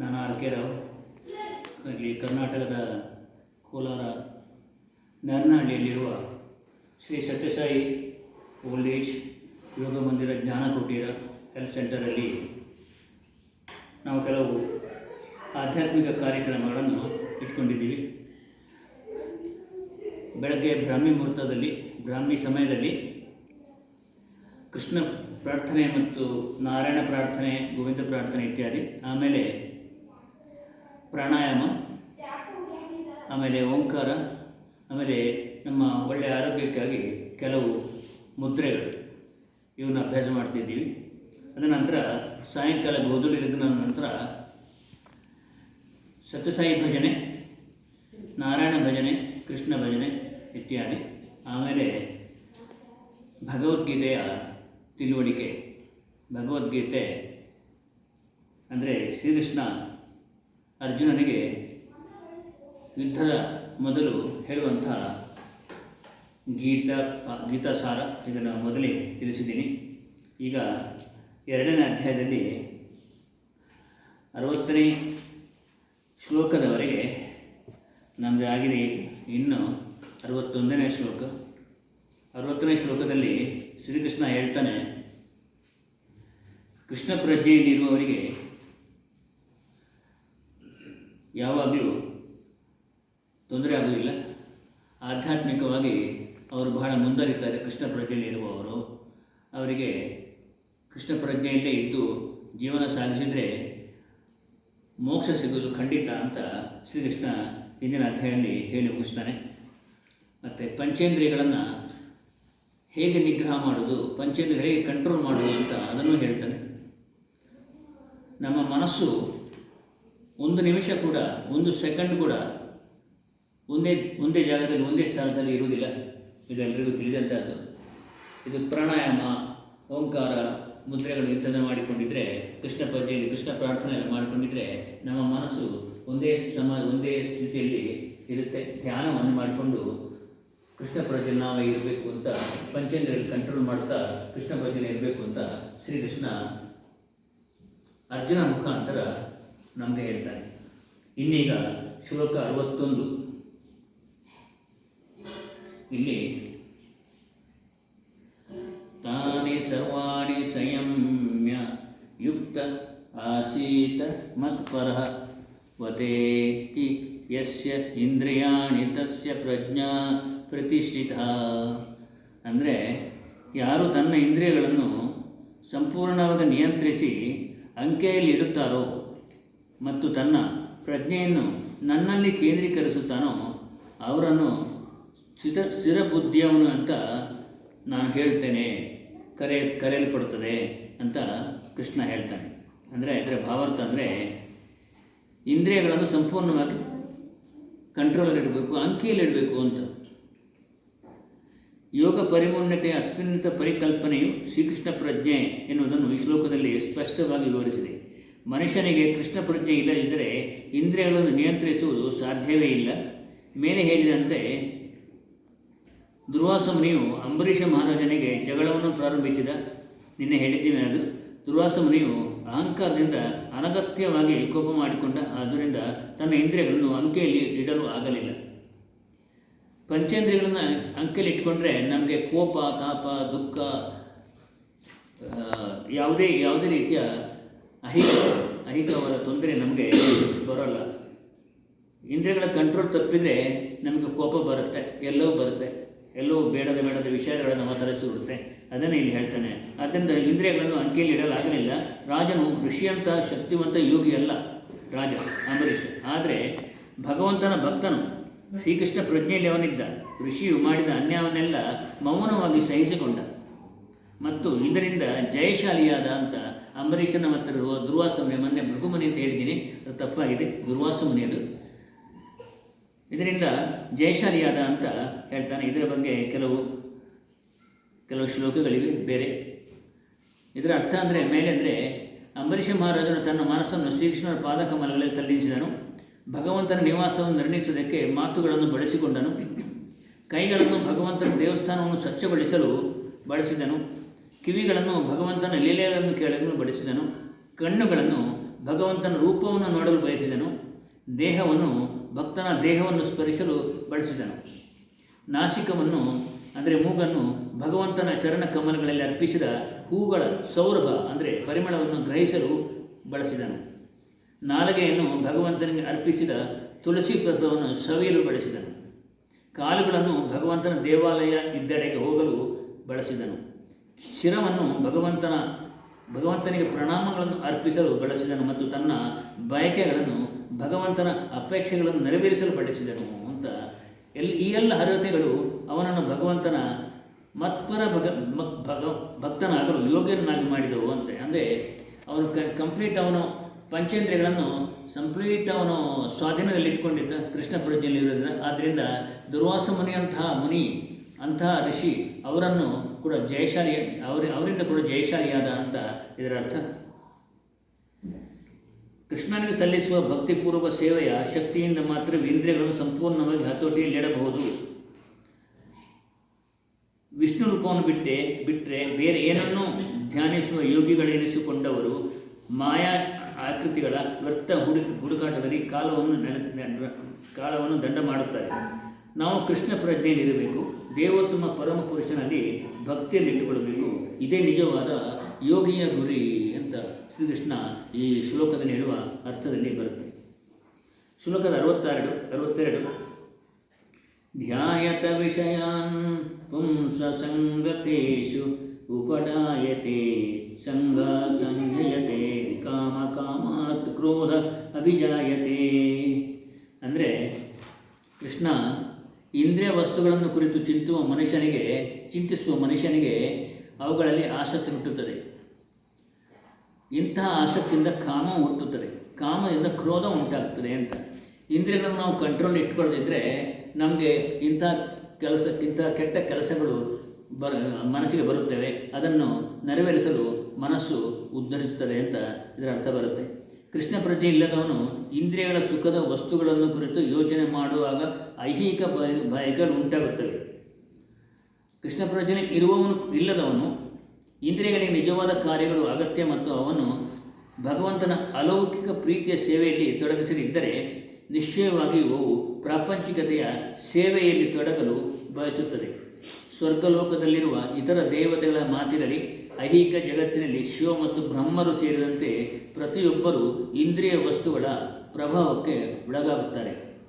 ನಾನು R K Rao ಇಲ್ಲಿ ಕರ್ನಾಟಕದ ಕೋಲಾರ, ನರನಹಳ್ಳಿಯಲ್ಲಿರುವ ಶ್ರೀ ಸತ್ಯಸಾಯಿ ಓಲ್ಡ್ ಏಜ್ ಯೋಗ ಮಂದಿರ ಜ್ಞಾನ ಕುಟೀರ ಹೆಲ್ತ್ ಸೆಂಟರಲ್ಲಿ ನಾವು ಕೆಲವು ಆಧ್ಯಾತ್ಮಿಕ ಕಾರ್ಯಕ್ರಮಗಳನ್ನು ಇಟ್ಕೊಂಡಿದ್ದೀವಿ. ಬೆಳಗ್ಗೆ ಬ್ರಾಹ್ಮಿ ಮುಹೂರ್ತದಲ್ಲಿ, ಬ್ರಾಹ್ಮಿ ಸಮಯದಲ್ಲಿ ಕೃಷ್ಣ ಪ್ರಾರ್ಥನೆ ಮತ್ತು ನಾರಾಯಣ ಪ್ರಾರ್ಥನೆ, ಗೋವಿಂದ ಪ್ರಾರ್ಥನೆ ಇತ್ಯಾದಿ. ಆಮೇಲೆ ಪ್ರಾಣಾಯಾಮ, ಆಮೇಲೆ ಓಂಕಾರ, ಆಮೇಲೆ ನಮ್ಮ ಒಳ್ಳೆಯ ಆರೋಗ್ಯಕ್ಕಾಗಿ ಕೆಲವು ಮುದ್ರೆಗಳು ಇವನ್ನ ಅಭ್ಯಾಸ ಮಾಡ್ತಿದ್ದೀವಿ. ಅದ ನಂತರ ಸಾಯಂಕಾಲ ಗೋಧೂಳಿ ಲಗ್ನ ನಂತರ ಸತ್ಯಸಾಯಿ ಭಜನೆ, ನಾರಾಯಣ ಭಜನೆ, ಕೃಷ್ಣ ಭಜನೆ ಇತ್ಯಾದಿ. ಆಮೇಲೆ ಭಗವದ್ಗೀತೆಯ ತಿಳುವಳಿಕೆ, ಭಗವದ್ಗೀತೆ ಅಂದರೆ ಶ್ರೀಕೃಷ್ಣ ಅರ್ಜುನನಿಗೆ ಯುದ್ಧದ ಮೊದಲು ಹೇಳುವಂಥ ಗೀತಾ ಗೀತಾ ಸಾರ ಇದನ್ನು ಮೊದಲೇ ತಿಳಿಸಿದ್ದೀನಿ. ಈಗ ಎರಡನೇ ಅಧ್ಯಾಯದಲ್ಲಿ ಅರವತ್ತನೇ ಶ್ಲೋಕದವರೆಗೆ ನಮಗೆ ಆಗಿದೆ ಇನ್ನು ಅರವತ್ತೊಂದನೇ ಶ್ಲೋಕ. ಅರವತ್ತನೇ ಶ್ಲೋಕದಲ್ಲಿ ಶ್ರೀಕೃಷ್ಣ ಹೇಳ್ತಾನೆ, ಕೃಷ್ಣ ಪ್ರಜ್ಞೆಯಲ್ಲಿರುವವರಿಗೆ ಯಾವಾಗಲೂ ತೊಂದರೆ ಆಗುವುದಿಲ್ಲ. ಆಧ್ಯಾತ್ಮಿಕವಾಗಿ ಅವರು ಬಹಳ ಮುಂದರಿತಾರೆ ಕೃಷ್ಣ ಪ್ರಜ್ಞೆಯಲ್ಲಿರುವವರು ಅವರಿಗೆ ಕೃಷ್ಣ ಪ್ರಜ್ಞೆಯಲ್ಲೇ ಇದ್ದು ಜೀವನ ಸಾಗಿಸಿದರೆ ಮೋಕ್ಷ ಸಿಗೋದು ಖಂಡಿತ ಅಂತ ಶ್ರೀಕೃಷ್ಣ ಹಿಂದಿನ ಅಧ್ಯಾಯದಲ್ಲಿ ಹೇಳಿ ಮುಗಿಸ್ತಾನೆ. ಮತ್ತು ಪಂಚೇಂದ್ರಿಯಗಳನ್ನು ಹೇಗೆ ನಿಗ್ರಹ ಮಾಡೋದು ಪಂಚೇಂದ್ರಿಯ ಹೇಗೆ ಕಂಟ್ರೋಲ್ ಮಾಡೋದು ಅಂತ ಅದನ್ನು ಹೇಳ್ತಾನೆ. ನಮ್ಮ ಮನಸ್ಸು ಒಂದು ನಿಮಿಷ ಕೂಡ, ಒಂದು ಸೆಕೆಂಡ್ ಕೂಡ ಒಂದೇ ಒಂದೇ ಜಾಗದಲ್ಲಿ, ಒಂದೇ ಸ್ಥಾನದಲ್ಲಿ ಇರುವುದಿಲ್ಲ. ಇದು ಎಲ್ರಿಗೂ ತಿಳಿದಂಥದ್ದು ಇದು ಪ್ರಾಣಾಯಾಮ, ಓಂಕಾರ, ಮುದ್ರೆಗಳು ಇಂಥದ್ದು ಮಾಡಿಕೊಂಡಿದ್ದರೆ ಕೃಷ್ಣ ಪದ್ಯದಲ್ಲಿ ಕೃಷ್ಣ ಪ್ರಾರ್ಥನೆ ಎಲ್ಲ ಮಾಡಿಕೊಂಡಿದ್ರೆ ನಮ್ಮ ಮನಸ್ಸು ಒಂದೇ ಸಮ, ಒಂದೇ ಸ್ಥಿತಿಯಲ್ಲಿ ಇರುತ್ತೆ. ಧ್ಯಾನವನ್ನು ಮಾಡಿಕೊಂಡು ಕೃಷ್ಣ ಪ್ರಜ್ಞೆ ಇರಬೇಕು ಅಂತ ಪಂಚೇಂದ್ರಿಯಲ್ಲಿ ಕಂಟ್ರೋಲ್ ಮಾಡ್ತಾ ಕೃಷ್ಣ ಪ್ರಜ್ಞೆ ಇರಬೇಕು ಅಂತ ಶ್ರೀಕೃಷ್ಣ ಅರ್ಜುನ ಮುಖಾಂತರ ನಮಗೆ ಹೇಳ್ತಾರೆ ಇನ್ನೀಗ ಶ್ಲೋಕ ಅರವತ್ತೊಂದು. ಇಲ್ಲಿ, ತಾನೇ ಸರ್ವಾಣಿ ಸಂಯಮ್ಯ ಯುಕ್ತ ಆಸೀತ ಮತ್ಪರ ವತೇತಿ ಯಸ್ಯ ಇಂದ್ರಿಯಾಣಿ ತಸ್ಯ ಪ್ರಜ್ಞಾ ಪ್ರತಿಷ್ಠಿತ. ಅಂದರೆ ಯಾರು ತನ್ನ ಇಂದ್ರಿಯಗಳನ್ನು ಸಂಪೂರ್ಣವಾಗಿ ನಿಯಂತ್ರಿಸಿ ಅಂಕೆಯಲ್ಲಿ ಇಡುತ್ತಾರೋ ಮತ್ತು ತನ್ನ ಪ್ರಜ್ಞೆಯನ್ನು ನನ್ನಲ್ಲಿ ಕೇಂದ್ರೀಕರಿಸುತ್ತಾನೋ ಅವರನ್ನು ಸ್ಥಿತ ಸ್ಥಿರಬುದ್ಧಿಯವನು ಅಂತ ನಾನು ಹೇಳ್ತೇನೆ ಕರೆ ಕರೆಯಲ್ಪಡುತ್ತದೆ ಅಂತ ಕೃಷ್ಣ ಹೇಳ್ತಾನೆ. ಅಂದರೆ ಅದರ ಭಾವಾರ್ಥ ಅಂದರೆ ಇಂದ್ರಿಯಗಳನ್ನು ಸಂಪೂರ್ಣವಾಗಿ ಕಂಟ್ರೋಲಲ್ಲಿಡಬೇಕು, ಅಂಕಿಯಲ್ಲಿಡಬೇಕು ಅಂತ. ಯೋಗ ಪರಿಮೂರ್ಣತೆಯ ಅತ್ಯುನ್ನತ ಪರಿಕಲ್ಪನೆಯು ಶ್ರೀಕೃಷ್ಣ ಪ್ರಜ್ಞೆ ಎನ್ನುವುದನ್ನು ಈ ಶ್ಲೋಕದಲ್ಲಿ ಸ್ಪಷ್ಟವಾಗಿ ವಿವರಿಸಿದೆ. ಮನುಷ್ಯನಿಗೆ ಕೃಷ್ಣ ಪ್ರಜ್ಞೆ ಇಲ್ಲದಿದ್ದರೆ ಇಂದ್ರಿಯಗಳನ್ನು ನಿಯಂತ್ರಿಸುವುದು ಸಾಧ್ಯವೇ ಇಲ್ಲ. ಮೇಲೆ ಹೇಳಿದಂತೆ ದುರ್ವಾಸ ಮುನಿಯು ಅಂಬರೀಷ ಮಹಾರಾಜನಿಗೆ ಜಗಳವನ್ನು ಪ್ರಾರಂಭಿಸಿದ. ನಿನ್ನೆ ಹೇಳಿದ್ದೀನಿ ಅದು. ದುರ್ವಾಸ ಮುನಿಯು ಅಹಂಕಾರದಿಂದ ಅನಗತ್ಯವಾಗಿ ಕೋಪ ಮಾಡಿಕೊಂಡ. ಆದ್ದರಿಂದ ತನ್ನ ಇಂದ್ರಿಯಗಳನ್ನು ಅಂಕೆಯಲ್ಲಿ ಇಡಲು ಆಗಲಿಲ್ಲ. ಪಂಚೇಂದ್ರಿಯಗಳನ್ನು ಅಂಕೆಯಲ್ಲಿ ಇಟ್ಕೊಂಡ್ರೆ ನಮಗೆ ಕೋಪ, ತಾಪ, ದುಃಖ ಯಾವುದೇ ಯಾವುದೇ ರೀತಿಯ ಅಹಿತ ಅಹಿಕವಾದ ತೊಂದರೆ ನಮಗೆ ಬರೋಲ್ಲ. ಇಂದ್ರಿಯಗಳ ಕಂಟ್ರೋಲ್ ತಪ್ಪಿದರೆ ನಮಗೆ ಕೋಪ ಬರುತ್ತೆ ಎಲ್ಲವೂ ಬರುತ್ತೆ. ಎಲ್ಲವೂ ಬೇಡದ ಬೇಡದ ವಿಷಯಗಳನ್ನು ಮಾತಾಡಿಸಿಬಿಡುತ್ತೆ ಅದನ್ನು ಇಲ್ಲಿ ಹೇಳ್ತಾನೆ. ಆದ್ದರಿಂದ ಇಂದ್ರಿಯಗಳನ್ನು ಅಂಕೆಯಲ್ಲಿ ಇಡಲಾಗಲಿಲ್ಲ. ರಾಜನು ಋಷಿಯಂತ, ಶಕ್ತಿವಂತ ಯೋಗಿ ಅಲ್ಲ ರಾಜ, ಅಂಬರೀಷ್. ಆದರೆ ಭಗವಂತನ ಭಕ್ತನು ಶ್ರೀಕೃಷ್ಣ ಪ್ರಜ್ಞೆಯಲ್ಲಿ ಅವನಿದ್ದ. ಋಷಿಯು ಮಾಡಿದ ಅನ್ಯಾಯವನ್ನೆಲ್ಲ ಮೌನವಾಗಿ ಸಹಿಸಿಕೊಂಡ. ಮತ್ತು ಇದರಿಂದ ಜಯಶಾಲಿಯಾದ ಅಂತ ಅಂಬರೀಷನ ಮತ್ತು ದುರ್ವಾಸ ಮನೆ ಮೊನ್ನೆ ಮೃಗುಮನೆ ಅಂತ ಹೇಳಿದ್ದೀನಿ. ಅದು ತಪ್ಪಾಗಿದೆ. ದುರ್ವಾಸ ಮನೆ ಅದು. ಇದರಿಂದ ಜಯಶಾಲಿಯಾದ ಅಂತ ಹೇಳ್ತಾನೆ. ಇದರ ಬಗ್ಗೆ ಕೆಲವು ಕೆಲವು ಶ್ಲೋಕಗಳಿವೆ. ಬೇರೆ. ಇದರ ಅರ್ಥ ಅಂದರೆ, ಮೇಲೆ ಅಂದರೆ, ಅಂಬರೀಷ ಮಹಾರಾಜನು ತನ್ನ ಮನಸ್ಸನ್ನು ಶ್ರೀಕೃಷ್ಣನ ಪಾದಕಮಲಗಳಲ್ಲಿ ಸಲ್ಲಿಸಿದನು. ಭಗವಂತನ ನಿವಾಸವನ್ನು ನಿರ್ಣಯಿಸುವುದಕ್ಕೆ ಮಾತುಗಳನ್ನು ಬಳಸಿಕೊಂಡನು. ಕೈಗಳನ್ನು ಭಗವಂತನ ದೇವಸ್ಥಾನವನ್ನು ಸ್ವಚ್ಛಗೊಳಿಸಲು ಬಳಸಿದನು. ಕಿವಿಗಳನ್ನು ಭಗವಂತನ ಲೀಲೆಗಳನ್ನು ಕೇಳಲು ಬಡಿಸಿದನು. ಕಣ್ಣುಗಳನ್ನು ಭಗವಂತನ ರೂಪವನ್ನು ನೋಡಲು ಬಯಸಿದನು. ದೇಹವನ್ನು ಭಕ್ತನ ದೇಹವನ್ನು ಸ್ಪರಿಸಲು ಬಳಸಿದನು ನಾಸಿಕವನ್ನು, ಅಂದರೆ ಮೂಗನ್ನು ಭಗವಂತನ ಚರಣ ಕಮಲಗಳಲ್ಲಿ ಅರ್ಪಿಸಿದ ಹೂಗಳ ಸೌರಭ, ಅಂದರೆ ಪರಿಮಳವನ್ನು ಗ್ರಹಿಸಲು ಬಳಸಿದನು. ನಾಲಗೆಯನ್ನು ಭಗವಂತನಿಗೆ ಅರ್ಪಿಸಿದ ತುಳಸಿ ಪ್ರಸವನ್ನು ಸವಿಯಲು ಬಳಸಿದನು ಕಾಲುಗಳನ್ನು ಭಗವಂತನ ದೇವಾಲಯ ಇದ್ದೆಡೆಗೆ ಹೋಗಲು ಬಳಸಿದನು. ಶಿರವನ್ನು ಭಗವಂತನ, ಭಗವಂತನಿಗೆ ಪ್ರಣಾಮಗಳನ್ನು ಅರ್ಪಿಸಲು ಬಳಸಿದನು ಮತ್ತು ತನ್ನ ಬಯಕೆಗಳನ್ನು ಭಗವಂತನ ಅಪೇಕ್ಷೆಗಳನ್ನು ನೆರವೇರಿಸಲು ಬಳಸಿದನು ಅಂತ. ಎಲ್ಲಿ ಈ ಎಲ್ಲ ಅರ್ಹತೆಗಳು ಅವನನ್ನು ಭಗವಂತನ ಮತ್ಪರ ಭಗ ಭಗ, ಭಕ್ತನಾಗಲು ಯೋಗ್ಯನಾಗಿ ಮಾಡಿದವು ಅಂತ. ಅಂದರೆ ಅವನು ಕಂಪ್ಲೀಟ್ ಅವನು ಪಂಚೇಂದ್ರಿಯಗಳನ್ನು ಕಂಪ್ಲೀಟ್ ಅವನು ಸ್ವಾಧೀನದಲ್ಲಿ ಇಟ್ಕೊಂಡಿದ್ದ ಕೃಷ್ಣ ಪ್ರಜ್ಞೆಯಲ್ಲಿ ಇರೋದ್ರಿಂದ ಆದ್ದರಿಂದ ದುರ್ವಾಸ ಮುನಿಯಂತಹ ಮುನಿ, ಅಂತಹ ಋಷಿ ಅವರನ್ನು ಕೂಡ ಜಯಶಾಲಿ, ಅವರ, ಅವರಿಂದ ಕೂಡ ಜಯಶಾಲಿಯಾದ ಅಂತ ಇದರ ಅರ್ಥ. ಕೃಷ್ಣನಿಗೆ ಸಲ್ಲಿಸುವ ಭಕ್ತಿಪೂರ್ವಕ ಸೇವೆಯ ಶಕ್ತಿಯಿಂದ ಮಾತ್ರ ಇಂದ್ರಿಯಗಳನ್ನು ಸಂಪೂರ್ಣವಾಗಿ ಹತೋಟಿಯಲ್ಲಿಡಬಹುದು ವಿಷ್ಣು ರೂಪವನ್ನು ಬಿಟ್ಟೆ ಬಿಟ್ಟರೆ ಬೇರೆ ಏನನ್ನೂ ಧ್ಯಾನಿಸುವ ಯೋಗಿಗಳೆನಿಸಿಕೊಂಡವರು ಮಾಯಾ ಆಕೃತಿಗಳ ವ್ಯರ್ಥ ಹುಡುಕ, ಹುಡುಕಾಟದಲ್ಲಿ ಕಾಲವನ್ನು ಕಾಲವನ್ನು ದಂಡ ಮಾಡುತ್ತಾರೆ. ನಾವು ಕೃಷ್ಣ ಪ್ರಜ್ಞೆಯಲ್ಲಿರಬೇಕು, ದೇವೋತ್ತಮ ಪರಮ ಪುರುಷನಲ್ಲಿ ಭಕ್ತಿಯಲ್ಲಿಟ್ಟುಕೊಳ್ಳಬೇಕು. ಇದೇ ನಿಜವಾದ ಯೋಗಿಯ ಗುರಿ ಅಂತ ಶ್ರೀಕೃಷ್ಣ ಈ ಶ್ಲೋಕದಲ್ಲಿ ಹೇಳುವ ಅರ್ಥದಲ್ಲಿ ಬರುತ್ತೆ. ಶ್ಲೋಕದ ಅರವತ್ತೆರಡು ಅರವತ್ತೆರಡು. ಧ್ಯಾಯತ ವಿಷಯಾನ್ ಪುಂಸ ಸಂಗತೇಶು ಉಪಡಾಯತೆ ಸಂಗ ಸಂಜಯತೆ, ಕಾಮ ಕಾಮಾತ್ ಕ್ರೋಧ ಅಭಿಜಾಯತೆ. ಅಂದರೆ ಕೃಷ್ಣ ಇಂದ್ರಿಯ ವಸ್ತುಗಳನ್ನು ಕುರಿತು ಚಿಂತುವ ಮನುಷ್ಯನಿಗೆ, ಚಿಂತಿಸುವ ಮನುಷ್ಯನಿಗೆ ಅವುಗಳಲ್ಲಿ ಆಸಕ್ತಿ ಹುಟ್ಟುತ್ತದೆ. ಇಂತಹ ಆಸಕ್ತಿಯಿಂದ ಕಾಮ ಹುಟ್ಟುತ್ತದೆ. ಕಾಮದಿಂದ ಕ್ರೋಧ ಉಂಟಾಗ್ತದೆ ಅಂತ. ಇಂದ್ರಿಯಗಳನ್ನು ನಾವು ಕಂಟ್ರೋಲ್ ಇಟ್ಕೊಳ್ಳದಿದ್ದರೆ ನಮಗೆ ಇಂಥ ಕೆಲಸ, ಇಂಥ ಕೆಟ್ಟ ಕೆಲಸಗಳು ಬರ, ಮನಸ್ಸಿಗೆ ಬರುತ್ತವೆ. ಅದನ್ನು ನೆರವೇರಿಸಲು ಮನಸ್ಸು ಉದ್ಧರಿಸುತ್ತದೆ ಅಂತ ಇದರ ಅರ್ಥ ಬರುತ್ತೆ. ಕೃಷ್ಣ ಪ್ರಜ್ಞೆ ಇಲ್ಲದವನು ಇಂದ್ರಿಯಗಳ ಸುಖದ ವಸ್ತುಗಳನ್ನು ಕುರಿತು ಯೋಚನೆ ಮಾಡುವಾಗ ಐಹಿಕ ಬಯ ಭಯಗಳು ಉಂಟಾಗುತ್ತವೆ. ಕೃಷ್ಣ ಪ್ರಜ್ಞೆ ಇರುವವನು ಇಲ್ಲದವನು ಇಂದ್ರಿಯಗಳಿಗೆ ನಿಜವಾದ ಕಾರ್ಯಗಳು ಅಗತ್ಯ ಮತ್ತು ಅವನು ಭಗವಂತನ ಅಲೌಕಿಕ ಪ್ರೀತಿಯ ಸೇವೆಯಲ್ಲಿ ತೊಡಗಿಸದಿದ್ದರೆ ನಿಶ್ಚಯವಾಗಿಯೂ ಅವು ಪ್ರಾಪಂಚಿಕತೆಯ ಸೇವೆಯಲ್ಲಿ ತೊಡಗಲು ಬಯಸುತ್ತದೆ. ಸ್ವರ್ಗಲೋಕದಲ್ಲಿರುವ ಇತರ ದೇವತೆಗಳ ಮಾತಿರಲಿ ಐಹಿಕ ಜಗತ್ತಿನಲ್ಲಿ ಶಿವ ಮತ್ತು ಬ್ರಹ್ಮರು ಸೇರಿದಂತೆ ಪ್ರತಿಯೊಬ್ಬರೂ ಇಂದ್ರಿಯ ವಸ್ತುಗಳ ಪ್ರಭಾವಕ್ಕೆ ಒಳಗಾಗುತ್ತಾರೆ.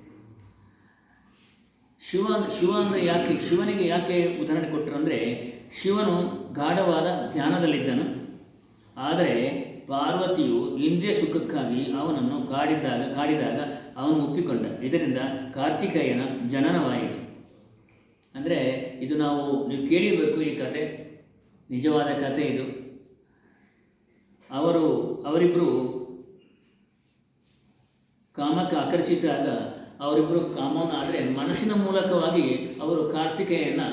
ಶಿವ ಶಿವ ಯಾಕೆ, ಶಿವನಿಗೆ ಯಾಕೆ ಉದಾಹರಣೆ ಕೊಟ್ಟರು ಅಂದರೆ, ಶಿವನು ಗಾಢವಾದ ಧ್ಯಾನದಲ್ಲಿದ್ದನು. ಆದರೆ ಪಾರ್ವತಿಯು ಇಂದ್ರಿಯ ಸುಖಕ್ಕಾಗಿ ಅವನನ್ನು ಕಾಡಿದ್ದಾಗ, ಕಾಡಿದಾಗ ಅವನು ಒಪ್ಪಿಕೊಂಡ. ಇದರಿಂದ ಕಾರ್ತಿಕೇಯನ ಜನನವಾಯಿತು. ಅಂದರೆ, ಇದು ನಾವು, ನೀವು ಕೇಳಿರಬೇಕು ಈ ಕತೆ. ನಿಜವಾದ ಕತೆ ಇದು. ಅವರು ಅವರಿಬ್ಬರು ಕಾಮಕ್ಕೆ ಆಕರ್ಷಿಸಿದಾಗ ಅವರಿಬ್ಬರು ಕಾಮವನ್ನು ಆದರೆ ಮನಸ್ಸಿನ ಮೂಲಕವಾಗಿ ಅವರು ಕಾರ್ತಿಕೆಯನ್ನು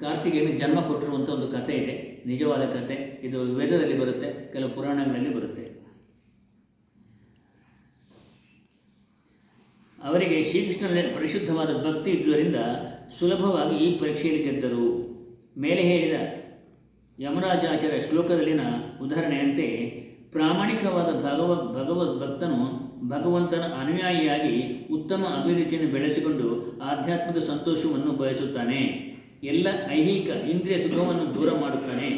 ಕಾರ್ತಿಕೆಯನ್ನು ಜನ್ಮ ಕೊಟ್ಟಿರುವಂಥ ಒಂದು ಕತೆ ಇದೆ. ನಿಜವಾದ ಕತೆ ಇದು ವೇದದಲ್ಲಿ ಬರುತ್ತೆ, ಕೆಲವು ಪುರಾಣಗಳಲ್ಲಿ ಬರುತ್ತೆ. ಅವರಿಗೆ ಶ್ರೀಕೃಷ್ಣನಲ್ಲಿ ಪರಿಶುದ್ಧವಾದ ಭಕ್ತಿ ಇದ್ದರಿಂದ ಸುಲಭವಾಗಿ ಈ ಪರೀಕ್ಷೆಯಲ್ಲಿ ಗೆದ್ದರು. ಮೇಲೆ ಹೇಳಿದ ಯಮರಾಜಾಚಾರ್ಯ ಶ್ಲೋಕದಲ್ಲಿನ ಉದಾಹರಣೆಯಂತೆ, ಪ್ರಾಮಾಣಿಕವಾದ ಭಗವದ್ ಭಗವದ್ ಭಕ್ತನು ಭಗವಂತನ ಅನುಯಾಯಿಯಾಗಿ ಉತ್ತಮ ಅಭಿರುಚಿಯನ್ನು ಬೆಳೆಸಿಕೊಂಡು ಆಧ್ಯಾತ್ಮಿಕ ಸಂತೋಷವನ್ನು ಬಯಸುತ್ತಾನೆ. ಎಲ್ಲ ಐಹಿಕ ಇಂದ್ರಿಯ ಸುಖವನ್ನು ದೂರ ಮಾಡುತ್ತಾನೆ.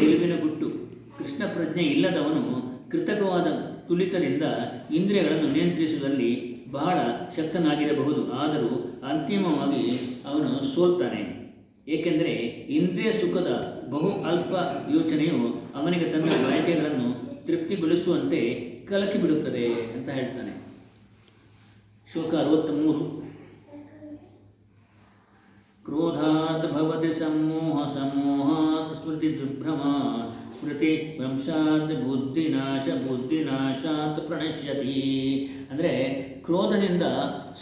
ಗೆಲುವಿನ ಗುಟ್ಟು. ಕೃಷ್ಣ ಪ್ರಜ್ಞೆ ಇಲ್ಲದವನು ಕೃತಕವಾದ ತುಳಿತದಿಂದ ಇಂದ್ರಿಯಗಳನ್ನು ನಿಯಂತ್ರಿಸುವಲ್ಲಿ ಬಹಳ ಶಕ್ತನಾಗಿರಬಹುದು. ಆದರೂ ಅಂತಿಮವಾಗಿ ಅವನು ಸೋಲ್ತಾನೆ. ಏಕೆಂದರೆ ಇಂದ್ರಿಯ ಸುಖದ ಬಹು ಅಲ್ಪ ಯೋಚನೆಯು ಅವನಿಗೆ ತನ್ನ ಬಯಕೆಗಳನ್ನು ತೃಪ್ತಿಗೊಳಿಸುವಂತೆ ಕಲಕಿ ಬಿಡುತ್ತದೆ ಅಂತ ಹೇಳ್ತಾನೆ. ಶೋಕ ಅರವತ್ತ್ಮೂರು. ಕ್ರೋಧಾತ್ ಭವತಿ ಸಮೂಹ, ಸಮೂಹಾತ್ ಸ್ಮೃತಿ ದುರ್ಭ್ರಮ ಸ್ಮೃತಿ ಭ್ರಂಶಾತ್ ಬುದ್ಧಿನಾಶ, ಬುದ್ಧಿನಾಶಾತ್ ಪ್ರಣಶ್ಯತಿ. ಅಂದರೆ ಕ್ರೋಧದಿಂದ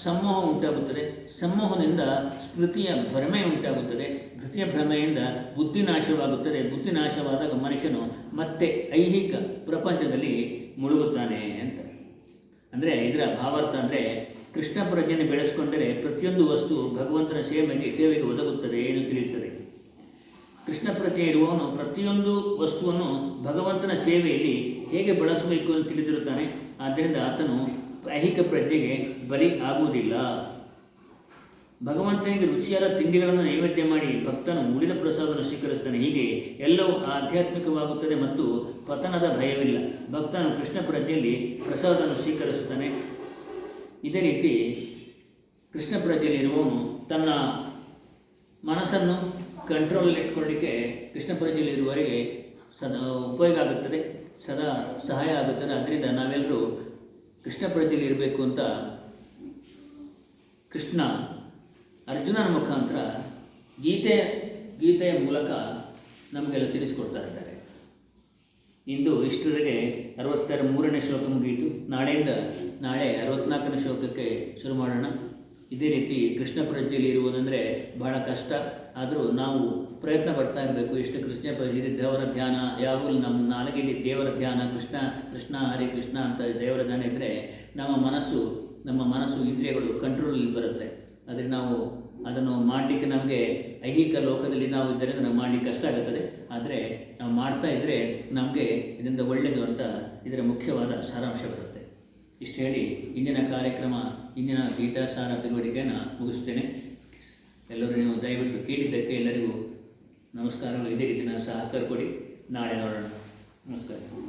ಸಮೋಹ ಉಂಟಾಗುತ್ತದೆ. ಸಮೋಹದಿಂದ ಸ್ಮೃತಿಯ ಭ್ರಮೆ ಉಂಟಾಗುತ್ತದೆ. ಸ್ಮೃತಿಯ ಭ್ರಮೆಯಿಂದ ಬುದ್ಧಿನಾಶವಾಗುತ್ತದೆ ಬುದ್ಧಿನಾಶವಾದಾಗ ಮನುಷ್ಯನು ಮತ್ತೆ ಐಹಿಕ ಪ್ರಪಂಚದಲ್ಲಿ ಮುಳುಗುತ್ತಾನೆ ಅಂತ. ಅಂದರೆ ಇದರ ಭಾವಾರ್ಥ ಅಂದರೆ ಕೃಷ್ಣ ಪ್ರಜ್ಞೆಯನ್ನು ಬೆಳೆಸಿಕೊಂಡರೆ ಪ್ರತಿಯೊಂದು ವಸ್ತು ಭಗವಂತನ ಸೇವೆಗೆ ಸೇವೆಗೆ ಒದಗುತ್ತದೆ ಏನು ತಿಳಿಯುತ್ತದೆ. ಕೃಷ್ಣ ಪ್ರಜ್ಞೆ ಇರುವವನು ಪ್ರತಿಯೊಂದು ವಸ್ತುವನ್ನು ಭಗವಂತನ ಸೇವೆಯಲ್ಲಿ ಹೇಗೆ ಬಳಸಬೇಕು ಅಂತ ತಿಳಿದಿರುತ್ತಾನೆ. ಆದ್ದರಿಂದ ಆತನು ಐಹಿಕ ಪ್ರಜ್ಞೆಗೆ ಬಲಿ ಆಗುವುದಿಲ್ಲ. ಭಗವಂತನಿಗೆ ರುಚಿಯಾದ ತಿಂಡಿಗಳನ್ನು ನೈವೇದ್ಯ ಮಾಡಿ ಭಕ್ತನು ಮೂಡಿದ ಪ್ರಸಾದವನ್ನು ಸ್ವೀಕರಿಸುತ್ತಾನೆ. ಹೀಗೆ ಎಲ್ಲವೂ ಆಧ್ಯಾತ್ಮಿಕವಾಗುತ್ತದೆ ಮತ್ತು ಪತನದ ಭಯವಿಲ್ಲ. ಭಕ್ತನು ಕೃಷ್ಣ ಪ್ರಜ್ಞೆಯಲ್ಲಿ ಪ್ರಸಾದವನ್ನು ಸ್ವೀಕರಿಸುತ್ತಾನೆ. ಇದೇ ರೀತಿ ಕೃಷ್ಣ ಪ್ರಜ್ಞೆಯಲ್ಲಿ ಇರುವವನು ತನ್ನ ಮನಸ್ಸನ್ನು ಕಂಟ್ರೋಲಲ್ಲಿ ಇಟ್ಕೊಳ್ಳಿಕ್ಕೆ ಕೃಷ್ಣ ಪ್ರಜ್ಞೆಯಲ್ಲಿ ಇರುವವರಿಗೆ ಸದಾ ಉಪಯೋಗ ಆಗುತ್ತದೆ, ಸದಾ ಸಹಾಯ ಆಗುತ್ತದೆ. ಅದರಿಂದ ನಾವೆಲ್ಲರೂ ಕೃಷ್ಣ ಪ್ರಜ್ಞೆಯಲ್ಲಿ ಇರಬೇಕು ಅಂತ ಕೃಷ್ಣ ಅರ್ಜುನನ ಮುಖಾಂತರ ಗೀತೆ, ಗೀತೆಯ ಮೂಲಕ ನಮಗೆಲ್ಲ ತಿಳಿಸ್ಕೊಡ್ತಾ ಇದ್ದಾರೆ. ಇಂದು ಇಷ್ಟರಿಗೆ ಅರವತ್ತರ ಮೂರನೇ ಶ್ಲೋಕ ಮುಗಿಯಿತು. ನಾಳೆಯಿಂದ ನಾಳೆ ಅರವತ್ನಾಲ್ಕನೇ ಶ್ಲೋಕಕ್ಕೆ ಶುರು ಮಾಡೋಣ. ಇದೇ ರೀತಿ ಕೃಷ್ಣ ಪ್ರಜ್ಞೆಯಲ್ಲಿ ಇರುವುದಂದರೆ ಬಹಳ ಕಷ್ಟ. ಆದರೂ ನಾವು ಪ್ರಯತ್ನ ಪಡ್ತಾ ಇರಬೇಕು. ಎಷ್ಟು ಕೃಷ್ಣ ಪ್ರಜ್ಞೆ ದೇವರ ಧ್ಯಾನ, ಯಾವಾಗಲೂ ನಮ್ಮ ನಾಲಿಗೆಯಲ್ಲಿ ದೇವರ ಧ್ಯಾನ, ಕೃಷ್ಣ ಕೃಷ್ಣ, ಹರಿ ಕೃಷ್ಣ ಅಂತ ದೇವರ ಧ್ಯಾನ ಇದ್ದರೆ ನಮ್ಮ ಮನಸ್ಸು ನಮ್ಮ ಮನಸ್ಸು ಇಂದ್ರಿಯಗಳು ಕಂಟ್ರೋಲಲ್ಲಿ ಬರುತ್ತೆ. ಆದರೆ ನಾವು ಅದನ್ನು ಮಾಡಲಿಕ್ಕೆ ನಮಗೆ ಐಹಿಕ ಲೋಕದಲ್ಲಿ ನಾವು ಇದ್ದರೆ ನಾವು ಮಾಡಲಿಕ್ಕೆ ಕಷ್ಟ ಆಗುತ್ತದೆ. ಆದರೆ ನಾವು ಮಾಡ್ತಾ ಇದ್ದರೆ ನಮಗೆ ಇದರಿಂದ ಒಳ್ಳೆಯದು ಅಂತ ಇದರ ಮುಖ್ಯವಾದ ಸಾರಾಂಶ ಬರುತ್ತೆ. ಇಷ್ಟು ಹೇಳಿ ಇಂದಿನ ಕಾರ್ಯಕ್ರಮ, ಇಂದಿನ ಗೀತಾಸಾರ ತಿಳುವಳಿಕೆಯನ್ನು ಮುಗಿಸ್ತೇನೆ. ಎಲ್ಲರೂ ನೀವು ದಯವಿಟ್ಟು ಕೇಳಿದ್ದಕ್ಕೆ ಎಲ್ಲರಿಗೂ ನಮಸ್ಕಾರಗಳು. ಇದೇ ರೀತಿ ನಾನು ಸಹಕಾರ ಕೊಡಿ ನಾಳೆ ನೋಡೋಣ. ನಮಸ್ಕಾರ.